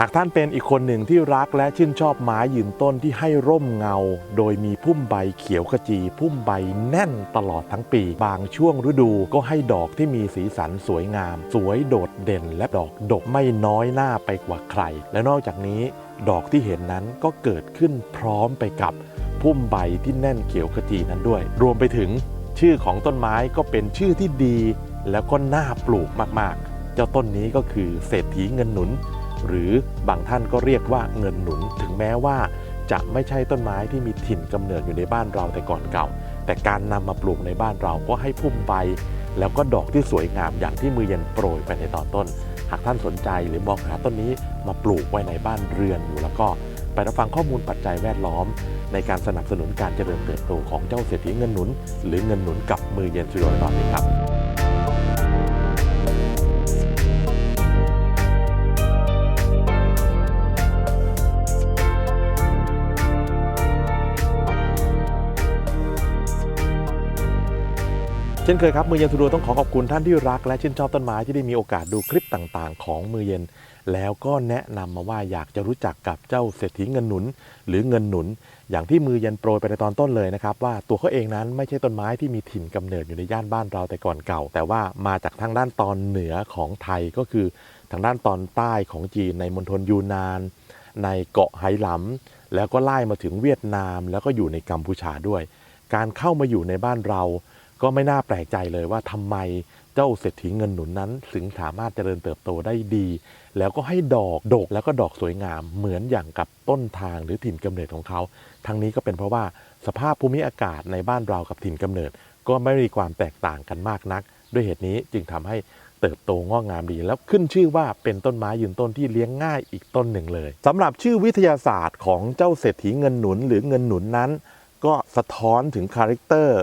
หากท่านเป็นอีกคนหนึ่งที่รักและชื่นชอบไม้ยืนต้นที่ให้ร่มเงา โดยมีพุ่มใบเขียวขจี พุ่มใบแน่นตลอดทั้งปี บางช่วงฤดูก็ให้ดอกที่มีสีสันสวยงาม สวยโดดเด่นและดอกดกไม่น้อยหน้าไปกว่าใคร และนอกจากนี้ ดอกที่เห็นนั้นก็เกิดขึ้นพร้อมไปกับพุ่มใบที่แน่นเขียวขจีนั้นด้วย รวมไปถึง ชื่อของต้นไม้ก็เป็นชื่อที่ดี แล้วก็น่าปลูกมากๆ เจ้าต้นนี้ก็คือเศรษฐีเงินหนุน หรือบางท่านก็เรียกว่าเงินหนุนถึงแม้ว่าจะไม่ใช่ต้นไม้ที่มีถิ่นกำเนิดอยู่ในบ้านเราแต่ก่อนเก่า แต่การนำมาปลูกในบ้านเราก็ให้พุ่มใบแล้วก็ดอกที่สวยงามอย่างที่มือเย็นโปรยไปในตอนต้น หากท่านสนใจหรือมองหาต้นนี้มาปลูกไว้ในบ้านเรือนอยู่แล้วก็ไปรับฟังข้อมูลปัจจัยแวดล้อม ในการสนับสนุนการเจริญเติบโตของเจ้าเศรษฐีเงินหนุน หรือเงินหนุนกับมือเย็นสุดยอดตอนนี้ครับ ช่นเคยครับมือเย็นสุดวต้องขอขอบคุณท่านที่รัก และชื่นชอบต้นไม้ที่ได้มีโอกาสดูคลิปต่างๆ ของมือเย็น แล้วก็แนะนำมาว่าอยากจะรู้จักกับเจ้าเศรษฐีเงินหนุน หรือเงินหนุน อย่างที่มือเย็นโปรยไปในตอนต้นเลยนะครับ ว่าตัวเขาเองนั้นไม่ใช่ต้นไม้ที่มีถิ่นกำเนิดอยู่ในย่านบ้านเราแต่ก่อนเก่า แต่ว่ามาจากทางด้านตอนเหนือของไทยก็คือ ทางด้านตอนใต้ของจีนในมณฑลยูนาน ในเกาะไหหลำแล้วก็ไล่มาถึงเวียดนาม แล้วก็อยู่ในกัมพูชาด้วย การเข้ามาอยู่ในบ้านเรา ก็ไม่น่าแปลกใจเลยว่าทำไมเจ้าเศรษฐีเงินหนุนนั้น ถึงสามารถเจริญเติบโตได้ดี แล้วก็ให้ดอกดกแล้วก็ดอกสวยงาม เหมือนอย่างกับต้นทางหรือถิ่นกำเนิดของเขา ทั้งนี้ก็เป็นเพราะว่าสภาพภูมิอากาศในบ้านเรากับถิ่นกำเนิด ก็ไม่มีความแตกต่างกันมากนัก ด้วยเหตุนี้จึงทำให้เติบโตงอกงามดี แล้วขึ้นชื่อว่าเป็นต้นไม้ยืนต้นที่เลี้ยงง่ายอีกต้นหนึ่งเลยสำหรับชื่อวิทยาศาสตร์ของเจ้าเศรษฐีเงินหนุนหรือเงินหนุนนั้น ก็สะท้อนถึงคาแรคเตอร์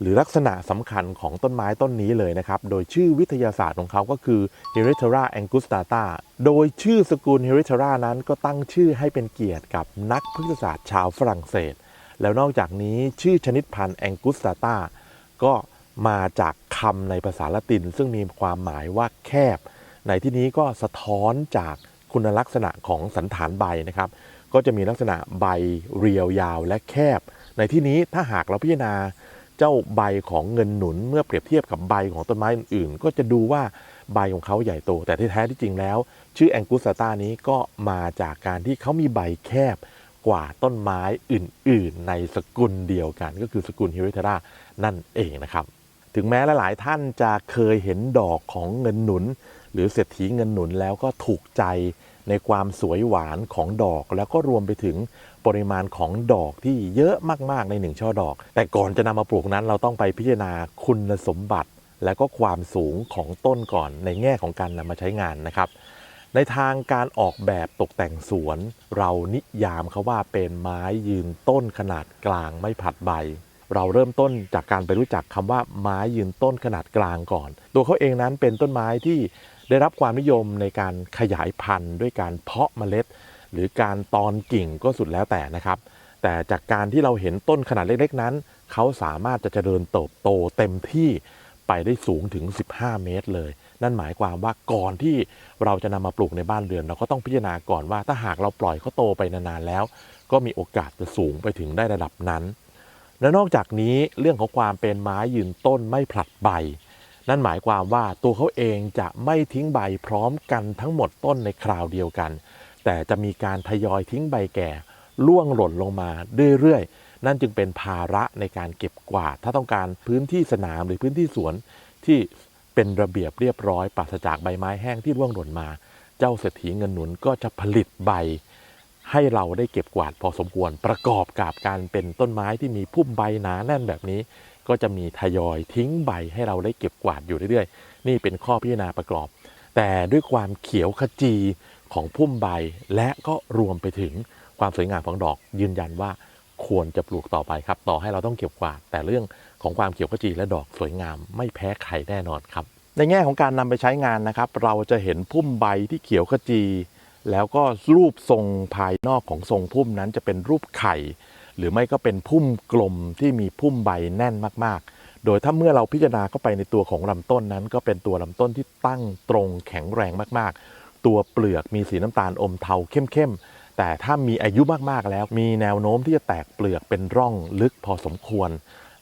หรือลักษณะสำคัญของต้นไม้ต้นนี้เลยนะครับ โดยชื่อวิทยาศาสตร์ของเขาก็คือ h e r i t e r a angustata โดยชื่อสกุล h e r i t e r a นั้นก็ตั้งชื่อให้เป็นเกียรติกับนักพฤกษศาสตร์ชาวฝรั่งเศส แล้วนอกจากนี้ชื่อชนิดพันธุ์ angustata ก็มาจากคำในภาษาละติน ซึ่งมีความหมายว่าแคบ ในที่นี้ก็สะท้อนจากคุณลักษณะของสันฐานใบนะครับ ก็จะมีลักษณะใบเรียวยาวและแคบ ในที่นี้ถ้าหากเราพิจารณา เจ้าใบของเงินหนุนเมื่อเปรียบเทียบกับใบของต้นไม้อื่นๆก็จะดูว่าใบของเขาใหญ่โต แต่ที่แท้ที่จริงแล้ว ชื่อแองกุสตานี้ก็มาจากการที่เขามีใบแคบกว่าต้นไม้อื่น ๆ ในสกุลเดียวกัน ก็คือสกุลฮิริเทรานั่นเองนะครับ ถึงแม้หลายๆท่านจะเคยเห็นดอกของเงินหนุน หรือเศรษฐีเงินหนุนแล้วก็ถูกใจในความสวยหวานของดอกแล้วก็รวมไปถึง ปริมาณของดอกที่เยอะมากๆในหนึ่งช่อดอก แต่ก่อนจะนำมาปลูกนั้น เราต้องไปพิจารณาคุณสมบัติ และก็ความสูงของต้นก่อนในแง่ของการนำมาใช้งานนะครับในทางการออกแบบตกแต่งสวน เรานิยามเขาว่าเป็นไม้ยืนต้นขนาดกลางไม่ผัดใบ เราเริ่มต้นจากการไปรู้จักคำว่าไม้ยืนต้นขนาดกลางก่อน ตัวเขาเองนั้นเป็นต้นไม้ที่ได้รับความนิยมในการขยายพันธุ์ด้วยการเพาะเมล็ด หรือการตอนกิ่งก็สุดแล้วแต่นะครับ แต่จากการที่เราเห็นต้นขนาดเล็กๆนั้น เขาสามารถจะเจริญเติบโตเต็มที่ไปได้สูงถึง 15 เมตรเลย นั่นหมายความว่าก่อนที่เราจะนำมาปลูกในบ้านเรือน เราก็ต้องพิจารณาก่อนว่าถ้าหากเราปล่อยเขาโตไปนานๆแล้ว ก็มีโอกาสจะสูงไปถึงได้ระดับนั้น และนอกจากนี้เรื่องของความเป็นไม้ยืนต้นไม่ผลัดใบ นั่นหมายความว่าตัวเขาเองจะไม่ทิ้งใบพร้อมกันทั้งหมดต้นในคราวเดียวกัน แต่จะมีการทยอยทิ้งใบแก่ล่วงหล่นลงมาเรื่อยๆ นั่นจึงเป็นภาระในการเก็บกวาด ถ้าต้องการพื้นที่สนามหรือพื้นที่สวนที่เป็นระเบียบเรียบร้อยปราศจากใบไม้แห้งที่ร่วงหล่นมา เจ้าเศรษฐีเงินหนุนก็จะผลิตใบ ให้เราได้เก็บกวาดพอสมควรประกอบกับการเป็นต้นไม้ที่มีพุ่มใบหนาแน่นแบบนี้ ก็จะมีทยอยทิ้งใบให้เราได้เก็บกวาดอยู่เรื่อยๆ นี่เป็นข้อพิจารณาประกอบ แต่ด้วยความเขียวขจี ของพุ่มใบ และก็รวมไปถึงความสวยงามของดอก ยืนยันว่าควรจะปลูกต่อไปครับ ต่อให้เราต้องเก็บกวาด แต่เรื่องของความเขียวขจีและดอกสวยงามไม่แพ้ใครแน่นอนครับ ในแง่ของการนำไปใช้งานนะครับ เราจะเห็นพุ่มใบที่เขียวขจี แล้วก็รูปทรงภายนอกของทรงพุ่มนั้นจะเป็นรูปไข่ หรือไม่ก็เป็นพุ่มกลมที่มีพุ่มใบแน่นมากๆ โดยถ้าเมื่อเราพิจารณาเข้าไปในตัวของลำต้นนั้น ก็เป็นตัวลำต้นที่ตั้งตรงแข็งแรงมากๆ ตัวเปลือกมีสีน้ำตาลอมเทาเข้มๆ แต่ถ้ามีอายุมากๆแล้ว มีแนวโน้มที่จะแตกเปลือกเป็นร่องลึกพอสมควร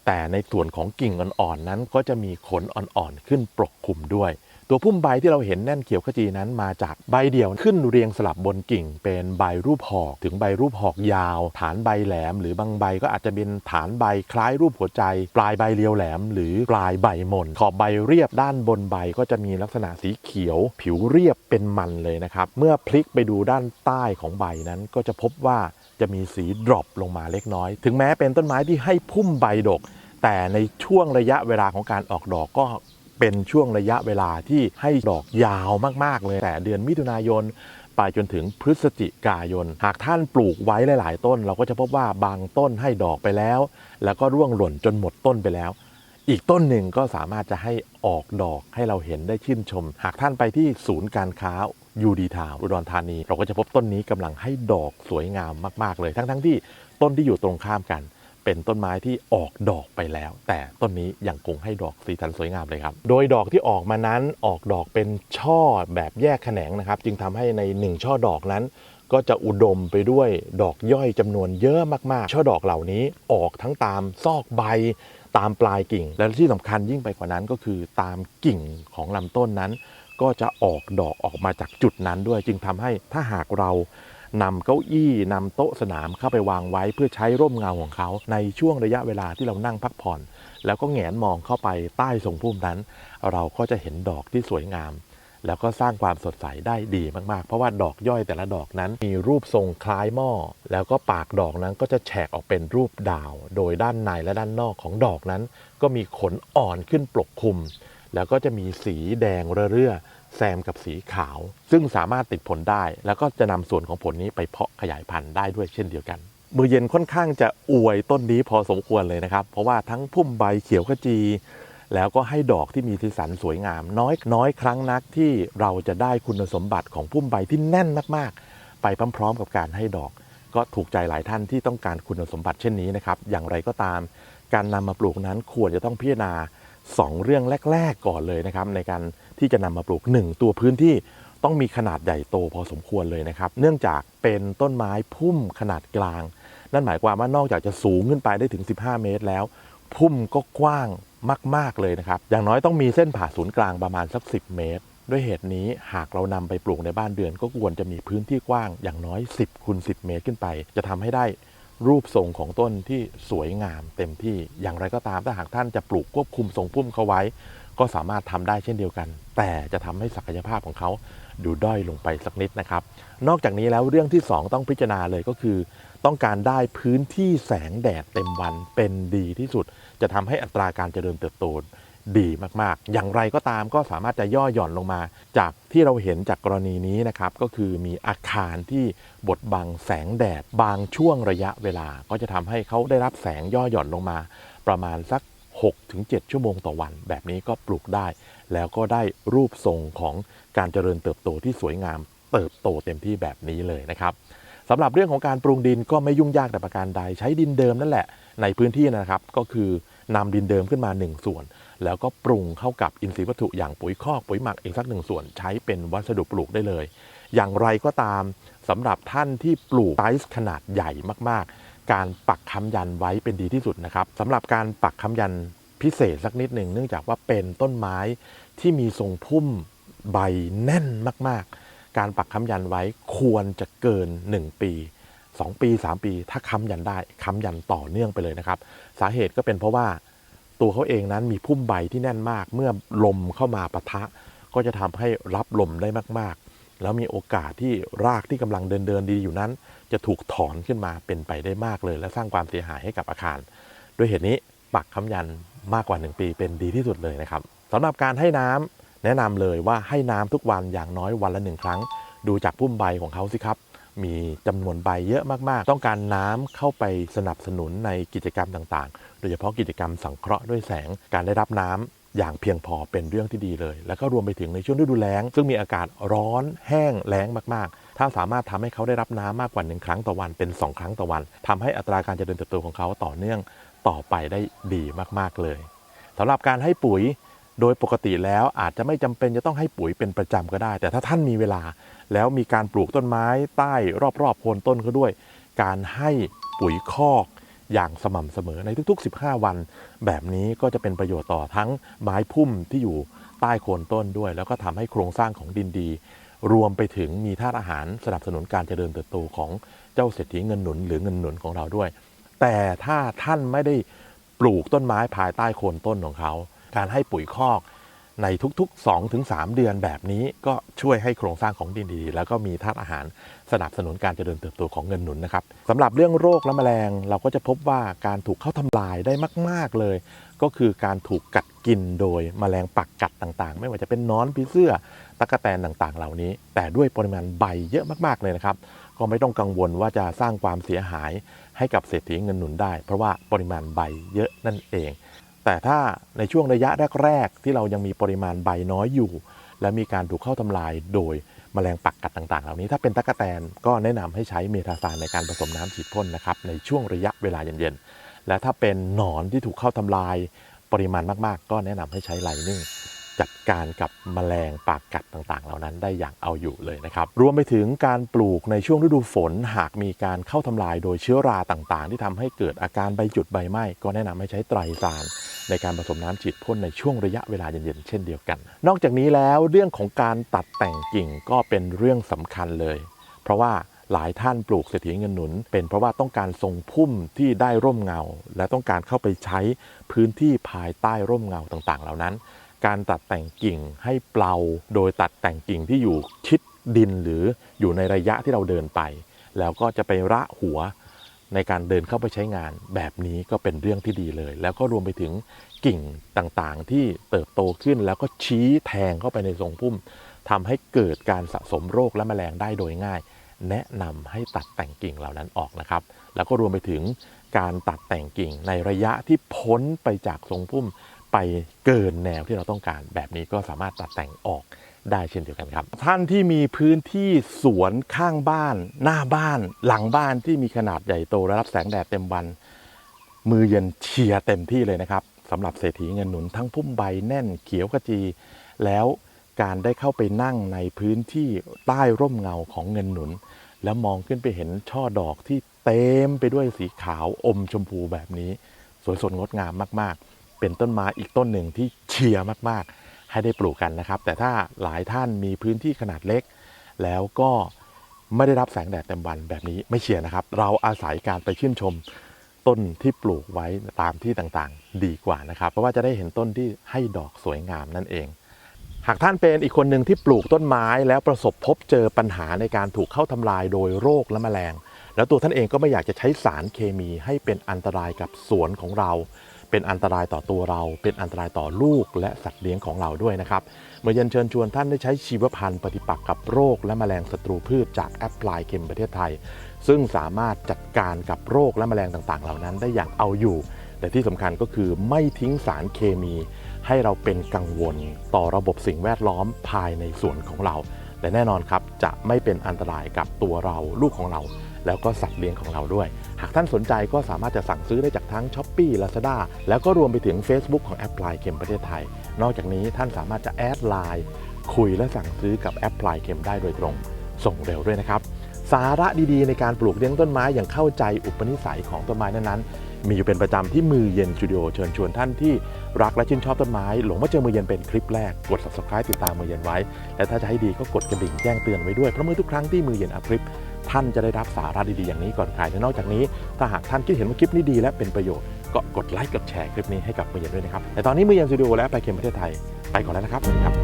แต่ในส่วนของกิ่งอ่อนๆนั้นก็จะมีขนอ่อนๆขึ้นปกคลุมด้วย ตัวพุ่มใบที่เราเห็นแน่นเขียวขจีนั้นมาจากใบเดี่ยวขึ้นเรียงสลับบนกิ่ง เป็นใบรูปหอกถึงใบรูปหอกยาว ฐานใบแหลม หรือบางใบก็อาจจะเป็นฐานใบคล้ายรูปหัวใจ ปลายใบเรียวแหลม หรือปลายใบมน ขอบใบเรียบด้านบนใบก็จะมีลักษณะสีเขียว ผิวเรียบเป็นมันเลยนะครับเมื่อพลิกไปดูด้านใต้ของใบนั้นก็จะพบว่าจะมีสีดรอปลงมาเล็กน้อย ถึงแม้เป็นต้นไม้ที่ให้พุ่มใบดก แต่ในช่วงระยะเวลาของการออกดอกก็ เป็นช่วงระยะเวลาที่ให้ดอกยาวมากๆ เลยแต่เดือนมิถุนายนไปจนถึงพฤศจิกายน หากท่านปลูกไว้หลาย ๆ ต้น เราก็จะพบว่าบางต้นให้ดอกไปแล้ว แล้วก็ร่วงหล่นจนหมดต้นไปแล้ว อีกต้นหนึ่งก็สามารถจะให้ออกดอกให้เราเห็นได้ชื่นชม หากท่านไปที่ศูนย์การค้ายูดีทาวอุดรธานี เราก็จะพบต้นนี้กำลังให้ดอกสวยงามมาก ๆ เลย ทั้งๆที่ต้นที่อยู่ตรงข้ามกัน เป็นต้นไม้ที่ออกดอกไปแล้ว แต่ต้นนี้ยังคงให้ดอกสีสันสวยงามเลยครับ โดยดอกที่ออกมานั้นออกดอกเป็นช่อแบบแยกแขนงนะครับ จึงทำให้ในหนึ่งช่อดอกนั้น ก็จะอุดมไปด้วยดอกย่อยจำนวนเยอะมากๆ ช่อดอกเหล่านี้ออกทั้งตามซอกใบตามปลายกิ่ง และที่สำคัญยิ่งไปกว่านั้นก็คือตามกิ่งของลำต้นนั้น ก็จะออกดอกออกมาจากจุดนั้นด้วย จึงทำให้ถ้าหากเรา นำเก้าอี้นำโต๊ะสนามเข้าไปวางไว้เพื่อใช้ร่มเงาของเขาในช่วงระยะเวลาที่เรานั่งพักผ่อน แล้วก็แงนมองเข้าไปใต้ทรงพุ่มนั้น เราก็จะเห็นดอกที่สวยงาม แล้วก็สร้างความสดใสได้ดีมากๆ เพราะว่าดอกย่อยแต่ละดอกนั้นมีรูปทรงคล้ายหม้อ แล้วก็ปากดอกนั้นก็จะแฉกออกเป็นรูปดาว โดยด้านในและด้านนอกของดอกนั้น ก็มีขนอ่อนขึ้นปกคลุม แล้วก็จะมีสีแดงเรื่อๆ แซมกับสีขาว ซึ่งสามารถติดผลได้ แล้วก็จะนำส่วนของผลนี้ไปเพาะขยายพันธุ์ได้ด้วยเช่นเดียวกันมือเย็นค่อนข้างจะอวยต้นนี้พอสมควรเลยนะครับ เพราะว่าทั้งพุ่มใบเขียวขจี แล้วก็ให้ดอกที่มีสีสันสวยงาม น้อยน้อยครั้งนักที่เราจะได้คุณสมบัติของพุ่มใบที่แน่นมากๆ ไปพร้อมๆ กับการให้ดอก ก็ถูกใจหลายท่านที่ต้องการคุณสมบัติเช่นนี้นะครับ อย่างไรก็ตาม การนำมาปลูกนั้นควรจะต้องพิจารณา 2 เรื่องแรก ๆก่อนเลยนะครับในการที่จะนำมาปลูก 1 ตัวพื้นที่ต้องมีขนาดใหญ่โตพอสมควรเลยนะครับ เนื่องจากเป็นต้นไม้พุ่มขนาดกลาง นั่นหมายความว่านอกจากจะสูงขึ้นไปได้ถึง 15 เมตรแล้ว พุ่มก็กว้างมาก ๆเลยนะครับ อย่างน้อยต้องมีเส้นผ่าศูนย์กลางประมาณสัก 10 เมตร ด้วยเหตุนี้หากเรานำไปปลูกในบ้านเดือน ก็ควรจะมีพื้นที่กว้างอย่างน้อย 10คูณ10 เมตรขึ้นไป จะทำให้ได้ รูปทรงของต้นที่สวยงามเต็มที่อย่างไรก็ตามถ้าหากท่านจะปลูกควบคุมทรงพุ่มเขาไว้ ก็สามารถทำได้เช่นเดียวกัน แต่จะทำให้ศักยภาพของเขาดูด้อยลงไปสักนิดนะครับ นอกจากนี้แล้วเรื่องที่ 2 ต้องพิจารณาเลยก็คือ ต้องการได้พื้นที่แสงแดดเต็มวันเป็นดีที่สุด จะทำให้อัตราการเจริญเติบโต ดีมากๆ อย่างไรก็ตามก็สามารถจะย่อหย่อนลงมา จากที่เราเห็นจากกรณีนี้นะครับ ก็คือมีอาคารที่บดบังแสงแดด บางช่วงระยะเวลา ก็จะทำให้เขาได้รับแสงย่อหย่อนลงมา ประมาณสัก 6-7 ชั่วโมงต่อวัน แบบนี้ก็ปลูกได้ แล้วก็ได้รูปทรงของการเจริญเติบโตที่สวยงาม เติบโตเต็มที่แบบนี้เลยนะครับสำหรับเรื่องของการปรุงดินก็ไม่ยุ่งยากแต่ประการใดใช้ดินเดิมนั่นแหละ ในพื้นที่นะครับก็คือนำดินเดิมขึ้นมา 1 ส่วน แล้วก็ปรุงเข้ากับอินทรีย์วัตถุอย่างปุ๋ยคอกปุ๋ยหมักอีกสักหนึ่งส่วนใช้เป็นวัสดุปลูกได้เลย อย่างไรก็ตามสำหรับท่านที่ปลูกไซส์ขนาดใหญ่มากๆ การปักค้ำยันไว้เป็นดีที่สุดนะครับสำหรับการปักค้ำยันพิเศษสักนิดหนึ่งเนื่องจากว่าเป็นต้นไม้ที่มีทรงพุ่มใบแน่นมากๆ การปักค้ำยันไว้ควรจะเกิน 1 ปี 2 ปี 3 ปี ถ้าค้ำยันได้ค้ำยันต่อเนื่องไปเลยนะครับ สาเหตุก็เป็นเพราะว่า ตัวเขาเองนั้นมีพุ่มใบที่แน่นมาก เมื่อลมเข้ามาปะทะ ก็จะทำให้รับลมได้มากๆ แล้วมีโอกาสที่รากที่กำลังเดินเดินๆดีอยู่นั้น จะถูกถอนขึ้นมาเป็นไปได้มากเลย และสร้างความเสียหายให้กับอาคาร ด้วยเหตุนี้ปักค้ำยันมากกว่า 1 ปีเป็นดีที่สุดเลยนะครับสำหรับการให้น้ำแนะนำเลยว่าให้น้ำทุกวันอย่างน้อยวันละหนึ่งครั้ง ดูจากพุ่มใบของเขาสิครับ มีจำนวนใบเยอะมาก ๆ ต้องการน้ำเข้าไปสนับสนุนในกิจกรรมต่างๆ โดยเฉพาะกิจกรรมสังเคราะห์ด้วยแสงการได้รับน้ำอย่างเพียงพอเป็นเรื่องที่ดีเลย แล้วก็รวมไปถึงในช่วงฤดูแล้ง ซึ่งมีอากาศร้อนแห้งแล้งมากๆ ถ้าสามารถทำให้เขาได้รับน้ำมากกว่าหนึ่งครั้งต่อวันเป็น 2 ครั้งต่อวันทำให้อัตราการเจริญเติบโตของเขาต่อเนื่องต่อไปได้ดีมากๆเลยสำหรับการให้ปุ๋ย โดยปกติแล้วอาจจะไม่จำเป็นจะต้องให้ปุ๋ยเป็นประจำก็ได้ แต่ถ้าท่านมีเวลา แล้วมีการปลูกต้นไม้ใต้รอบๆโคนต้นเขาด้วย การให้ปุ๋ยคอกอย่างสม่ำเสมอในทุก ๆ 15 วัน แบบนี้ก็จะเป็นประโยชน์ต่อทั้งไม้พุ่มที่อยู่ใต้โคนต้นด้วย แล้วก็ทำให้โครงสร้างของดินดี รวมไปถึงมีธาตุอาหารสนับสนุนการเจริญเติบโตของเจ้าเศรษฐีเงินหนุนหรือเงินหนุนของเราด้วย แต่ถ้าท่านไม่ได้ปลูกต้นไม้ภายใต้โคนต้นของเขา การให้ปุ๋ยคอกในทุกๆ 2-3 เดือนแบบนี้ก็ช่วยให้โครงสร้างของดินดี แล้วก็มีธาตุอาหารสนับสนุนการเจริญเติบโตของเงินหนุนนะครับสำหรับเรื่องโรคและแมลง เราก็จะพบว่าการถูกเข้าทำลายได้มาก ๆเลย ก็คือการถูกกัดกินโดยแมลงปักกัดต่างๆ ไม่ว่าจะเป็นนอนผีเสื้อตะกแตนต่างๆ เหล่านี้ แต่ด้วยปริมาณใบเยอะมากๆเลยนะครับก็ไม่ต้องกังวลว่าจะสร้างความเสียหายให้กับเศรษฐีเงินหนุนได้ เพราะว่าปริมาณใบเยอะนั่นเอง แต่ถ้าในช่วงระยะแรกๆที่เรายังมีปริมาณใบน้อยอยู่ และมีการถูกเข้าทำลายโดยแมลงปักกัดต่างๆ เหล่านี้ถ้าเป็นตะกะแตนก็แนะนำให้ใช้เมทาซานในการผสมน้ำฉีดพ่นนะครับในช่วงระยะเวลาเย็นๆและถ้าเป็นหนอนที่ถูกเข้าทำลายปริมาณมากๆ ก็แนะนำให้ใช้ไลนิ่ง จัดการกับแมลงปากกัดต่างๆ เหล่านั้นได้อย่างเอาอยู่เลยนะครับ รวมไปถึงการปลูกในช่วงฤดูฝน หากมีการเข้าทำลายโดยเชื้อราต่างๆ ที่ทำให้เกิดอาการใบจุดใบไหม้ก็แนะนำให้ใช้ไตรซานในการผสมน้ำฉีดพ่นในช่วงระยะเวลาเย็นๆเช่นเดียวกัน นอกจากนี้แล้วเรื่องของการตัดแต่งกิ่งก็เป็นเรื่องสำคัญเลย เพราะว่าหลายท่านปลูกเศรษฐีเงินหนุน เป็นเพราะว่าต้องการทรงพุ่มที่ได้ร่มเงา และต้องการเข้าไปใช้พื้นที่ภายใต้ร่มเงาต่างๆ เหล่านั้น การตัดแต่งกิ่งให้เปลาโดยตัดแต่งกิ่งที่อยู่ชิดดินหรืออยู่ในระยะที่เราเดินไป แล้วก็จะไประหัวในการเดินเข้าไปใช้งานแบบนี้ก็เป็นเรื่องที่ดีเลย แล้วก็รวมไปถึงกิ่งต่างๆ ที่เติบโตขึ้นแล้วก็ชี้แทงเข้าไปในทรงพุ่มทำให้เกิดการสะสมโรคและแมลงได้โดยง่าย แนะนำให้ตัดแต่งกิ่งเหล่านั้นออกนะครับ แล้วก็รวมไปถึงการตัดแต่งกิ่งในระยะที่พ้นไปจากทรงพุ่ม ไปเกินแนวที่เราต้องการ แบบนี้ก็สามารถตัดแต่งออกได้เช่นเดียวกันครับ ท่านที่มีพื้นที่สวนข้างบ้าน หน้าบ้าน หลังบ้านที่มีขนาดใหญ่โตและรับแสงแดดเต็มวัน มือเย็นเชียร์เต็มที่เลยนะครับสำหรับเศรษฐีเงินหนุนทั้งพุ่มใบแน่นเขียวขจี แล้วการได้เข้าไปนั่งในพื้นที่ใต้ร่มเงาของเงินหนุน แล้วมองขึ้นไปเห็นช่อดอกที่เต็มไปด้วยสีขาวอมชมพูแบบนี้ สวยสดงดงามมากๆ เป็นต้นไม้อีกต้นหนึ่งที่เชียร์มากๆ ให้ได้ปลูกกันนะครับ แต่ถ้าหลายท่านมีพื้นที่ขนาดเล็ก แล้วก็ไม่ได้รับแสงแดดเต็มวันแบบนี้ไม่เชียร์นะครับ เราอาศัยการไปชื่นชมต้นที่ปลูกไว้ตามที่ต่างๆ ดีกว่านะครับ เพราะว่าจะได้เห็นต้นที่ให้ดอกสวยงามนั่นเอง หากท่านเป็นอีกคนหนึ่งที่ปลูกต้นไม้แล้วประสบพบเจอปัญหาในการถูกเข้าทำลายโดยโรคและแมลง แล้วตัวท่านเองก็ไม่อยากจะใช้สารเคมีให้เป็นอันตรายกับสวนของเรา เป็นอันตรายต่อตัวเรา เป็นอันตรายต่อลูกและสัตว์เลี้ยงของเราด้วยนะครับเมื่อเย็นเชิญชวนท่านได้ใช้ชีวพันธุ์ปฏิปักษ์กับโรคและแมลงศัตรูพืชจากแอปพลายเคมประเทศไทย ซึ่งสามารถจัดการกับโรคและแมลงต่างๆ เหล่านั้นได้อย่างเอาอยู่ แต่ที่สำคัญก็คือไม่ทิ้งสารเคมี ให้เราเป็นกังวลต่อระบบสิ่งแวดล้อมภายในสวนของเรา และแน่นอนครับจะไม่เป็นอันตรายกับตัวเราลูกของเรา แล้วก็สัตว์เลี้ยงของเราด้วยากท่านสนใจก็สามารถจะสั่งซื้อได้จากทั้ง s h อ p e e Lazada แล้วก็รวมไปถึง Facebook ของแอปพลายเข็มประเทศไทย นอกจากนี้ท่านสามารถจะแอดไลน์คุยและสั่งซื้อกับแอปพลายเข็มได้โดยตรง ส่งเร็วด้วยนะครับ สาระดีๆ ในการปลูกเลี้ยงต้นไม้อย่างเข้าใจอุปนิสัยของต้นไม้นั้นๆ มีอยู่เป็นประจำที่มือเย็นสตูดิโอเชิญชวนท่านที่รักและชื่นชอบต้นไม้ หลงมาเจอมือเย็นเป็นคลิปแรกกด subscribe ติดตามมือเย็นไว้ และถ้าจะให้ดีก็กดกระดิ่งแจ้งเตือนไว้ด้วยเพราะเมื่อทุกครั้งที่มือเย็นอัพคลิป ท่านจะได้รับสาระดีๆอย่างนี้ก่อนใครและนอกจากนี้ ถ้าหากท่านคิดเห็นว่าคลิปนี้ดีและเป็นประโยชน์ก็กดไลค์กดแชร์คลิปนี้ให้กับมือเย็นด้วยนะครับแต่ตอนนี้มือเย็นสตูดิโอและไปเค็มประเทศไทยไปก่อนแล้วนะครับสวัสดีครับ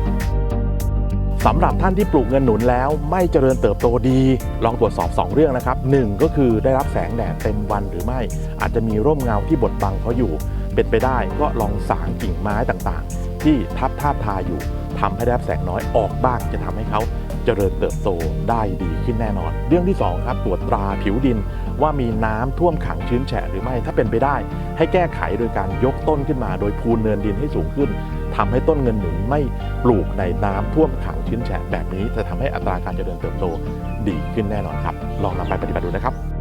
สำหรับท่านที่ปลูกเงินหนุนแล้วไม่เจริญเติบโตดี ลองตรวจสอบ 2 เรื่องนะครับ 1 ก็คือได้รับแสงแดดเต็มวันหรือไม่ อาจจะมีร่มเงาที่บดบังเขาอยู่ เป็นไปได้ก็ลองสางกิ่งไม้ต่างๆ ที่ทับทาบทาอยู่ทำให้ได้รับแสงน้อยออกบ้างจะทำให้เขา เจริญเติบโตได้ดีขึ้นแน่นอน เรื่องที่ 2 ครับตรวจตราผิวดินว่ามีน้ำท่วมขังชื้นแฉะหรือไม่ถ้าเป็นไปได้ ให้แก้ไขโดยการยกต้นขึ้นมา โดยพูนเนินดินให้สูงขึ้นทำให้ต้นเงินหนุนไม่ปลูกในน้ำท่วมขังชื้นแฉะแบบนี้ จะทำให้อัตราการเจริญเติบโตดีขึ้นแน่นอนครับ ลองนำไปปฏิบัติดูนะครับ